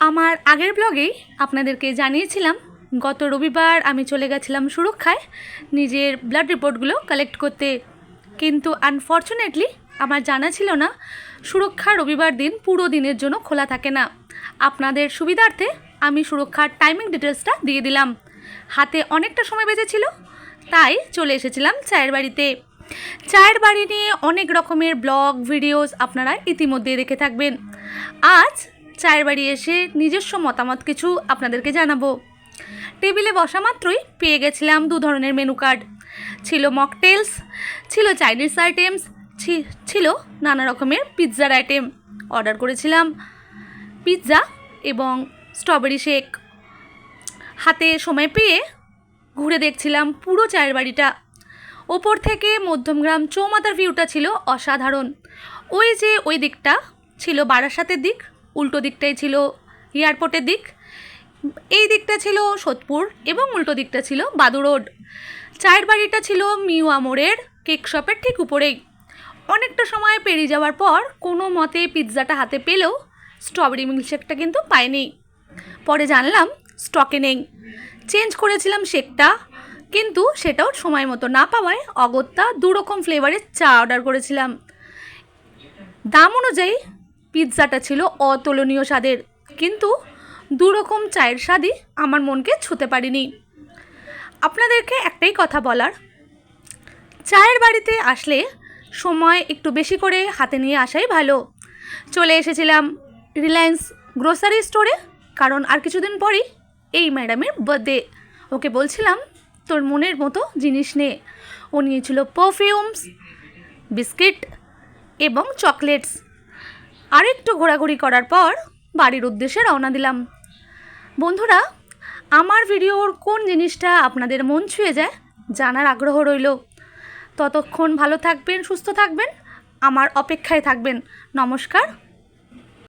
আমার আগের ব্লগেই আপনাদেরকে জানিয়েছিলাম, গত রবিবার আমি চলে গেছিলাম সুরক্ষায়। নিজের ব্লাড রিপোর্টগুলো কালেক্ট করতে। কিন্তু আনফর্চুনেটলি আমার জানা ছিল না, সুরক্ষা রবিবার দিন পুরো দিনের জন্য খোলা থাকে না। আপনাদের সুবিধার্থে আমি সুরক্ষার টাইমিং ডিটেলসটা দিয়ে দিলাম। হাতে অনেকটা সময় বেঁচেছিল, তাই চলে এসেছিলাম চায়ের বাড়িতে। চায়ের বাড়ি নিয়ে অনেক রকমের ব্লগ ভিডিওস আপনারা ইতিমধ্যে দেখে থাকবেন। আজ চায়ের বাড়ি এসে নিজস্ব মতামত কিছু আপনাদেরকে জানাব। টেবিলে বসা মাত্রই পেয়ে গেছিলাম দু ধরনের মেনু কার্ড। ছিল মকটেলস, ছিল চাইনিজ আইটেমস ছিল নানা রকমের পিৎজার আইটেম। অর্ডার করেছিলাম পিৎজা এবং স্ট্রবেরি শেক। হাতে সময় পেয়ে ঘুরে দেখছিলাম পুরো চায়ের বাড়িটা। ওপর থেকে মধ্যমগ্রাম চৌমাতার ভিউটা ছিল অসাধারণ। ওই যে ওই দিকটা ছিল বারাসাতের দিক উল্টো দিকটাই ছিল এয়ারপোর্টের দিক। এই দিকটা ছিল সোদপুর এবং উল্টো দিকটা ছিল বাদু রোড। চায়ের বাড়িটা ছিল মিউ আমোরের কেক শপের ঠিক উপরেই। অনেকটা সময় পেরিয়ে যাওয়ার পর কোনো মতে পিৎজাটা হাতে পেলেও স্ট্রবেরি মিল্কশেকটা কিন্তু পাইনি। পরে জানলাম স্টকে নেই। চেঞ্জ করেছিলাম শেকটা, কিন্তু সেটাও সময় মতো না পাওয়ায় অগত্যা দুরকম ফ্লেভারের চা অর্ডার করেছিলাম। দাম অনুযায়ী পিৎজাটা ছিল অতুলনীয় স্বাদের। কিন্তু দু রকম চায়ের স্বাদই আমার মনকে ছুতে পারিনি। আপনাদেরকে একটাই কথা বলার, চায়ের বাড়িতে আসলে সময় একটু বেশি করে হাতে নিয়ে আসাই ভালো। চলে এসেছিলাম রিলায়েন্স গ্রোসারি স্টোরে, কারণ আর কিছুদিন পরেই এই ম্যাডামের বার্থডে। ওকে বলছিলাম, তোর মনের মতো জিনিস নে। ও নিয়েছিল পারফিউমস বিস্কিট এবং চকলেটস। আরেকটু ঘোরাঘুরি করার পর বাড়ির উদ্দেশ্যে রওনা দিলাম। বন্ধুরা, আমার ভিডিওর কোন জিনিসটা আপনাদের মন ছুঁয়ে যায় জানার আগ্রহ রইল। ততক্ষণ ভালো থাকবেন, সুস্থ থাকবেন, আমার অপেক্ষায় থাকবেন। নমস্কার